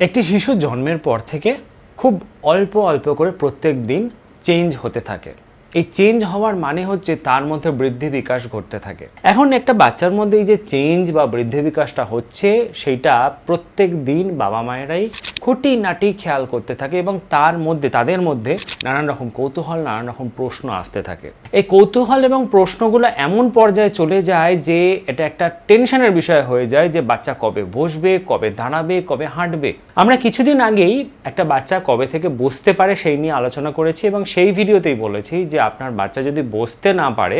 একটি শিশু জন্মের পর থেকে খুব অল্প অল্প করে প্রত্যেক দিন চেঞ্জ হতে থাকে। এই চেঞ্জ হওয়ার মানে হচ্ছে তার মধ্যে বৃদ্ধি বিকাশ ঘটতে থাকে। এখন একটা বাচ্চার মধ্যে এই যে চেঞ্জ বা বৃদ্ধি বিকাশটা হচ্ছে, সেইটা প্রত্যেক দিন বাবা মায়েরাই খুঁটিনাটি খেয়াল করতে থাকে এবং তার মধ্যে, তাদের মধ্যে নানান রকম কৌতূহল, নানান রকম প্রশ্ন আসতে থাকে। এই কৌতূহল এবং প্রশ্নগুলো এমন পর্যায়ে চলে যায় যে এটা একটা টেনশনের বিষয় হয়ে যায় যে বাচ্চা কবে বসবে, কবে দাঁড়াবে, কবে হাঁটবে। আমরা কিছুদিন আগেই একটা বাচ্চা কবে থেকে বসতে পারে সেই নিয়ে আলোচনা করেছি এবং সেই ভিডিওতেই বলেছি যে আপনার বাচ্চা যদি বসতে না পারে,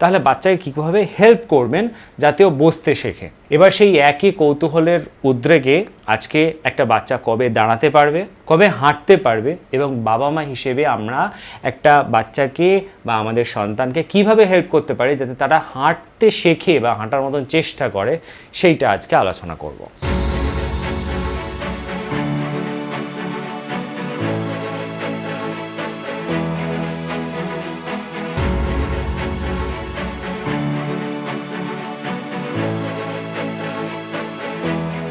তাহলে বাচ্চাকে কীভাবে হেল্প করবেন যাতে ও বসতে শেখে? এবার সেই একই কৌতূহলের উদ্রেগে আজকে একটা বাচ্চা কবে দাঁড়াতে পারবে, কবে হাঁটতে পারবে এবং বাবা মা হিসেবে আমরা একটা বাচ্চাকে বা আমাদের সন্তানকে কীভাবে হেল্প করতে পারি যাতে তারা হাঁটতে শেখে বা হাঁটার মতন চেষ্টা করে, সেইটা আজকে আলোচনা করব।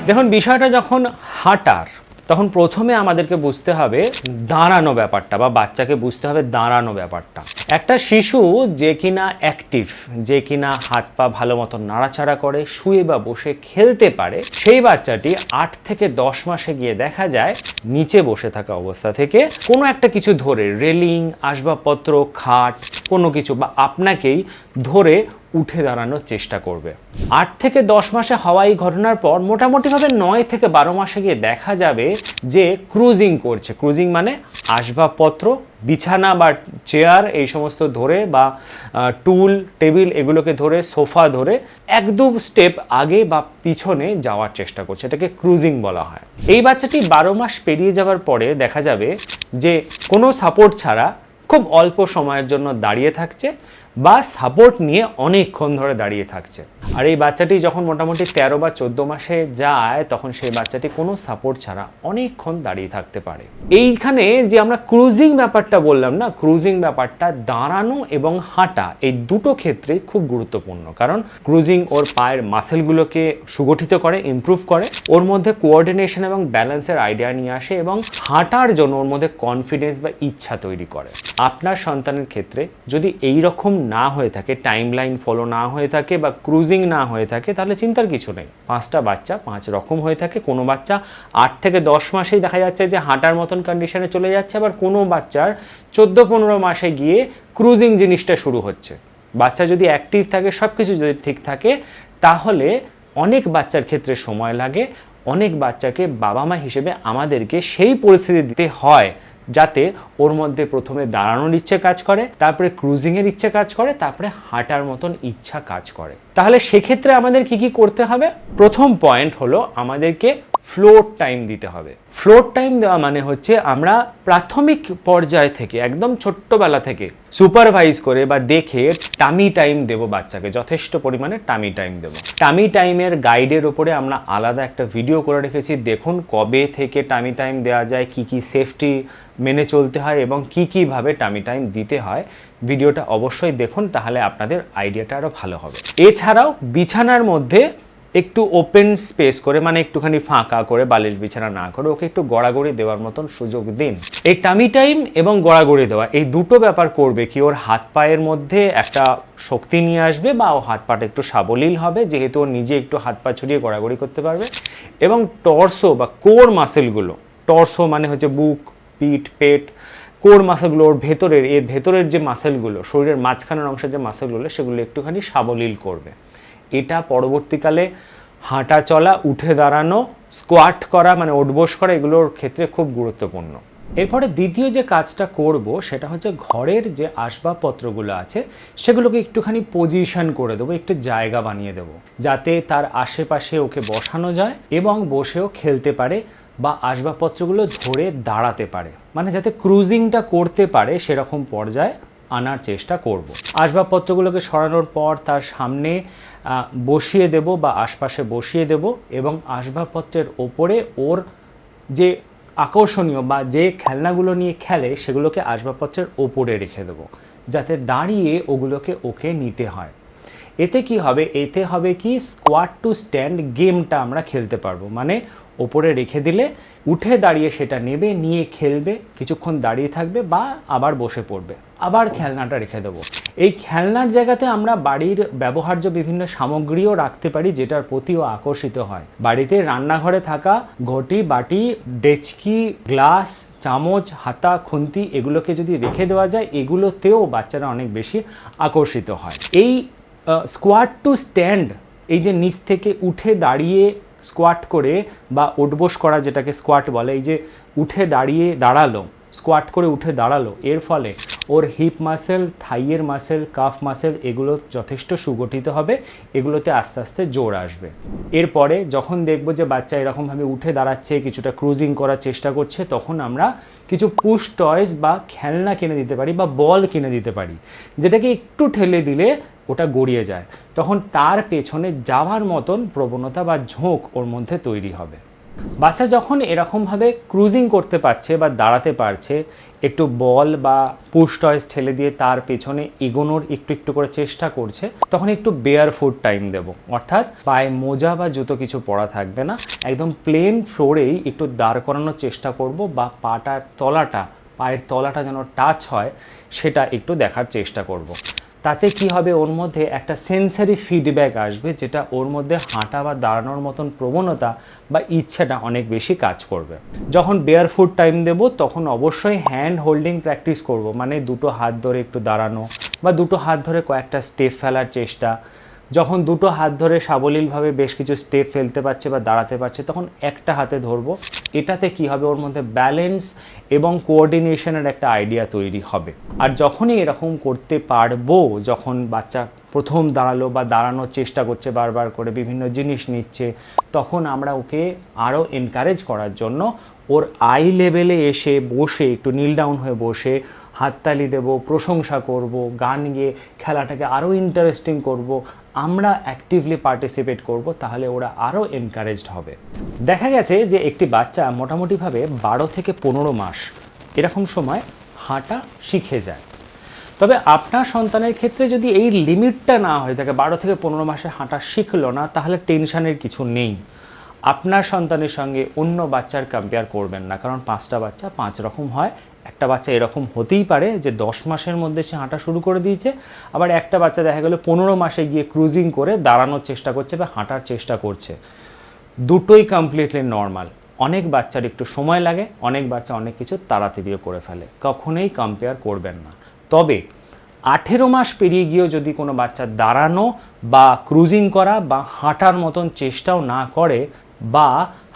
দেখুন, বিষয়টা যখন হাঁটার, তখন প্রথমে আমাদেরকে বুঝতে হবে দাঁড়ানো ব্যাপারটা বা বাচ্চাকে বুঝতে হবে দাঁড়ানো ব্যাপারটা। একটা শিশু যে কিনা অ্যাক্টিভ যে কিনা হাত পা ভালো মতো নাড়াচাড়া করে, শুয়ে বা বসে খেলতে পারে, সেই বাচ্চাটি আট থেকে দশ মাসে গিয়ে দেখা যায় নিচে বসে থাকা অবস্থা থেকে কোনো একটা কিছু ধরে, রেলিং, আসবাবপত্র, খাট কোনো কিছু বা আপনাকেই ধরে উঠে দাঁড়ানোর চেষ্টা করবে। আট থেকে দশ মাসে হওয়া এই ঘটনার পর মোটামুটিভাবে নয় থেকে বারো মাসে গিয়ে দেখা যাবে যে ক্রুজিং করছে। ক্রুজিং মানে আসবাবপত্র, বিছানা বা চেয়ার এই সমস্ত ধরে বা টুল, টেবিল এগুলোকে ধরে, সোফা ধরে এক দু স্টেপ আগে বা পিছনে যাওয়ার চেষ্টা করছে। এটাকে ক্রুজিং বলা হয়। এই বাচ্চাটি বারো মাস পেরিয়ে যাওয়ার পরে দেখা যাবে যে কোনো সাপোর্ট ছাড়া খুব অল্প সময়ের জন্য দাঁড়িয়ে থাকছে। বা সাপোর্ট নিয়ে অনেকক্ষণ ধরে দাঁড়িয়ে থাকছে। আর এই বাচ্চাটি যখন মোটামুটি তেরো বা চোদ্দ মাসে যায়, তখন সেই বাচ্চাটি কোনো সাপোর্ট ছাড়া অনেকক্ষণ দাঁড়িয়ে থাকতে পারে। এইখানে যে আমরা ক্রুজিং ব্যাপারটা বললাম না ক্রুজিং ব্যাপারটা দাঁড়ানো এবং হাঁটা, এই দুটো ক্ষেত্রে খুব গুরুত্বপূর্ণ। কারণ ক্রুজিং ওর পায়ের মাসেলগুলোকে সুগঠিত করে ইমপ্রুভ করে, ওর মধ্যে কোঅর্ডিনেশন এবং ব্যালেন্সের আইডিয়া নিয়ে আসে এবং হাঁটার জন্য ওর মধ্যে কনফিডেন্স বা ইচ্ছা তৈরি করে। আপনার সন্তানের ক্ষেত্রে যদি এই রকম না হয়ে থাকে টাইম লাইন ফলো না হয়ে থাকে বা ক্রুজিং না হয়ে থাকে, তাহলে চিন্তার কিছু নেই। পাঁচটা বাচ্চা, পাঁচ রকম হয়ে থাকে। কোনো বাচ্চা আট থেকে দশ মাসেই দেখা যাচ্ছে যে হাঁটার মতন কন্ডিশনে চলে যাচ্ছে, আবার কোনো বাচ্চার চোদ্দ পনেরো মাসে গিয়ে ক্রুজিং জিনিসটা শুরু হচ্ছে। বাচ্চা যদি অ্যাক্টিভ থাকে সব কিছু যদি ঠিক থাকে, তাহলে অনেক বাচ্চার ক্ষেত্রে সময় লাগে, অনেক বাচ্চাকে বাবা মা হিসেবে আমাদেরকে সেই পরিস্থিতি দিতে হয় যাতে ওর মধ্যে প্রথমে দাঁড়ানোর ইচ্ছে কাজ করে, তারপরে ক্রুজিংয়ের ইচ্ছে কাজ করে, তারপরে হাঁটার মতন ইচ্ছা কাজ করে। তাহলে সেক্ষেত্রে আমাদের কি কি করতে হবে? প্রথম পয়েন্ট হলো আমাদেরকে ফ্লোর টাইম দিতে হবে। ফ্লোর টাইম দেওয়া মানে হচ্ছে আমরা প্রাথমিক পর্যায় থেকে, একদম ছোট্টবেলা থেকে সুপারভাইজ করে বা দেখে টামি টাইম দেব বাচ্চাকে, যথেষ্ট পরিমাণে টামি টাইম দেব। টামি টাইমের গাইডের ওপরে আমরা আলাদা একটা ভিডিও করে রেখেছি, দেখুন কবে থেকে টামি টাইম দেওয়া যায়, কি কি সেফটি মেনে চলতে হয় এবং কি কীভাবে টামি টাইম দিতে হয়। ভিডিওটা অবশ্যই দেখুন, তাহলে আপনাদের আইডিয়াটা আরও ভালো হবে। এছাড়াও বিছানার মধ্যে একটু ওপেন স্পেস করে মানে একটুখানি ফাঁকা করে, বালিশ বিছানা না করে, ওকে একটু গড়াগড়ি দেওয়ার মতন সুযোগ দিন। এই টামি টাইম এবং গড়াগড়ি দেওয়া, এই দুটো ব্যাপার করবে কি? ওর হাত পায়ের মধ্যে একটা শক্তি নিয়ে আসবে বা ও হাত পাটা একটু সাবলীল হবে, যেহেতু ও নিজে একটু হাত পা ছড়িয়ে গড়াগড়ি করতে পারবে। এবং টর্সো বা কোর মাসেলগুলো টর্সো মানে হচ্ছে বুক, পিঠ, পেট কোর মাসেলগুলো ওর ভেতরের, এর ভেতরের যে মাসেলগুলো শরীরের মাঝখানের অংশের যে মাসেলগুলো সেগুলো একটুখানি সাবলীল করবে। এটা পরবর্তীকালে হাঁটা চলা, উঠে দাঁড়ানো স্কোয়াট করা মানে ওঠবোস করা, এগুলোর ক্ষেত্রে খুব গুরুত্বপূর্ণ এরপরে দ্বিতীয় যে কাজটা করব, সেটা হচ্ছে ঘরের যে আসবাবপত্রগুলো আছে, সেগুলোকে একটুখানি পজিশন করে দেবো, একটু জায়গা বানিয়ে দেবো, যাতে তার আশেপাশে ওকে বসানো যায় এবং বসেও খেলতে পারে বা আসবাবপত্রগুলো ধরে দাঁড়াতে পারে মানে যাতে ক্রুজিংটা করতে পারে, সেরকম পর্যায়ে আনার চেষ্টা করব। আসবাবপত্রগুলোকে সরানোর পর তার সামনে বসিয়ে দেব বা আশপাশে বসিয়ে দেব এবং আসবাবপত্রের ওপরে ওর যে আকর্ষণীয় বা যে খেলনাগুলো নিয়ে খেলে সেগুলোকে আসবাবপত্রের ওপরে রেখে দেবো, যাতে দাঁড়িয়ে ওগুলোকে ওকে নিতে হয়। এতে কি হবে? এতে হবে কি? স্কোয়াড টু স্ট্যান্ড গেমটা আমরা খেলতে পারব। মানে ওপরে রেখে দিলে উঠে দাঁড়িয়ে সেটা নেবে, নিয়ে খেলবে, কিছুক্ষণ দাঁড়িয়ে থাকবে বা আবার বসে পড়বে। আবার খেলনাটা রেখে দেবো। এই খেলনার জায়গাতে আমরা বাড়ির ব্যবহার্য বিভিন্ন সামগ্রীও রাখতে পারি, যেটার প্রতিও আকর্ষিত হয়। বাড়িতে রান্নাঘরে থাকা ঘটি, বাটি, ডেচকি, গ্লাস, চামচ, হাতা, খুন্তি এগুলোকে যদি রেখে দেওয়া যায়, এগুলোতেও বাচ্চারা অনেক বেশি আকর্ষিত হয়। এই স্কোয়াড টু স্ট্যান্ড এই যে নিচ থেকে উঠে দাঁড়িয়ে স্কোয়াট করে বা উঠবোস করা যেটাকে স্কোয়াট বলে, এই যে উঠে দাঁড়িয়ে দাঁড়াল স্কোয়াট করে উঠে দাঁড়াল, এর ফলে ওর হিপ মাসেল থাইয়ের মাসেল কাফ মাসেল এগুলো যথেষ্ট সুগঠিত হবে, এগুলোতে আস্তে আস্তে জোর আসবে। এরপরে যখন দেখব যে বাচ্চা এরকমভাবে উঠে দাঁড়াচ্ছে, কিছুটা ক্রুজিং করার চেষ্টা করছে, তখন আমরা কিছু পুশ টয়েস বা খেলনা কিনে দিতে পারি বা বল কিনে দিতে পারি, যেটাকে একটু ঠেলে দিলে ওটা গড়িয়ে যায়। তখন তার পেছনে যাওয়ার মতন প্রবণতা বা ঝোঁক ওর মধ্যে তৈরি হবে। বাচ্চা যখন এরকমভাবে ক্রুজিং করতে পারছে বা দাঁড়াতে পারছে, একটু বল বা পুশ ঠেলে দিয়ে তার পেছনে এগোনোর একটু একটু করে চেষ্টা করছে, তখন একটু বেয়ার ফুড টাইম দেবো অর্থাৎ পায়ে মোজা বা জুতো কিছু পরা থাকবে না একদম প্লেন ফ্লোরেই একটু দাঁড় করানোর চেষ্টা করব বা পাটার তলাটা, পায়ের তলাটা যেন টাচ হয়, সেটা একটু দেখার চেষ্টা করব। তাতে কি হবে? ওর মধ্যে একটা সেন্সারি ফিডব্যাক আসবে, যেটা ওর মধ্যে হাঁটা বা দাঁড়ানোর মতন প্রবণতা বা ইচ্ছাটা অনেক বেশি কাজ করবে। যখন বেয়ার ফুট টাইম দেব, তখন অবশ্যই হ্যান্ড হোল্ডিং প্র্যাকটিস করব। মানে দুটো হাত ধরে একটু দাঁড়ানো বা দুটো হাত ধরে কয়েকটা স্টেপ ফেলার চেষ্টা যখন দুটো হাত ধরে সাবলীলভাবে বেশ কিছু স্টেপ ফেলতে পারছে বা দাঁড়াতে পারছে, তখন একটা হাতে ধরবো। এটাতে কি হবে? ওর মধ্যে ব্যালেন্স এবং কোঅর্ডিনেশনের একটা আইডিয়া তৈরি হবে। আর যখনই এরকম করতে পারব, যখন বাচ্চা প্রথম দাঁড়াল বা দাঁড়ানোর চেষ্টা করছে বারবার করে, বিভিন্ন জিনিস নিচ্ছে, তখন আমরা ওকে আরও এনকারেজ করার জন্য ওর আই লেভেলে এসে বসে, একটু নীল ডাউন হয়ে বসে, হাততালি দেব, প্রশংসা করব, গান গিয়ে, খেলাটাকে আরও ইন্টারেস্টিং করব আমরা অ্যাক্টিভলি পার্টিসিপেট করব, তাহলে ওরা আরও এনকারেজড হবে। দেখা গেছে যে একটি বাচ্চা মোটামুটিভাবে বারো থেকে পনেরো মাস, এরকম সময় হাঁটা শিখে যায়। তবে আপনার সন্তানের ক্ষেত্রে যদি এই লিমিটটা না হয়ে থাকে, বারো থেকে পনেরো মাসে হাঁটা শিখলো না, তাহলে টেনশানের কিছু নেই। আপনার সন্তানের সঙ্গে অন্য বাচ্চার কম্পেয়ার করবেন না, কারণ পাঁচটা বাচ্চা পাঁচ রকম হয় একটা বাচ্চা এরকম হতেই পারে যে দশ মাসের মধ্যে সে হাঁটা শুরু করে দিয়েছে, আবার একটা বাচ্চা দেখা গেলো পনেরো মাসে গিয়ে ক্রুজিং করে দাঁড়ানোর চেষ্টা করছে বা হাঁটার চেষ্টা করছে। দুটোই কমপ্লিটলি নর্মাল অনেক বাচ্চার একটু সময় লাগে, অনেক বাচ্চা অনেক কিছু তাড়াতাড়িও করে ফেলে। কখনোই কম্পেয়ার করবেন না। তবে আঠেরো মাস পেরিয়ে গিয়েও যদি কোনো বাচ্চা দাঁড়ানো বা ক্রুজিং করা বা হাঁটার মতন চেষ্টাও না করে বা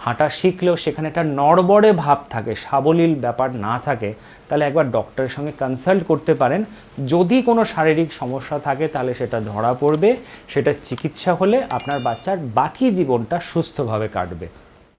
হাঁটা শিখলেও সেখানে একটা নড়বড়ে ভাব থাকে, সাবলীল ব্যাপার না থাকে, তাহলে একবার ডক্টরের সঙ্গে কনসাল্ট করতে পারেন। যদি কোনো শারীরিক সমস্যা থাকে, তাহলে সেটা ধরা পড়বে। সেটা চিকিৎসা হলে আপনার বাচ্চার বাকি জীবনটা সুস্থভাবে কাটবে।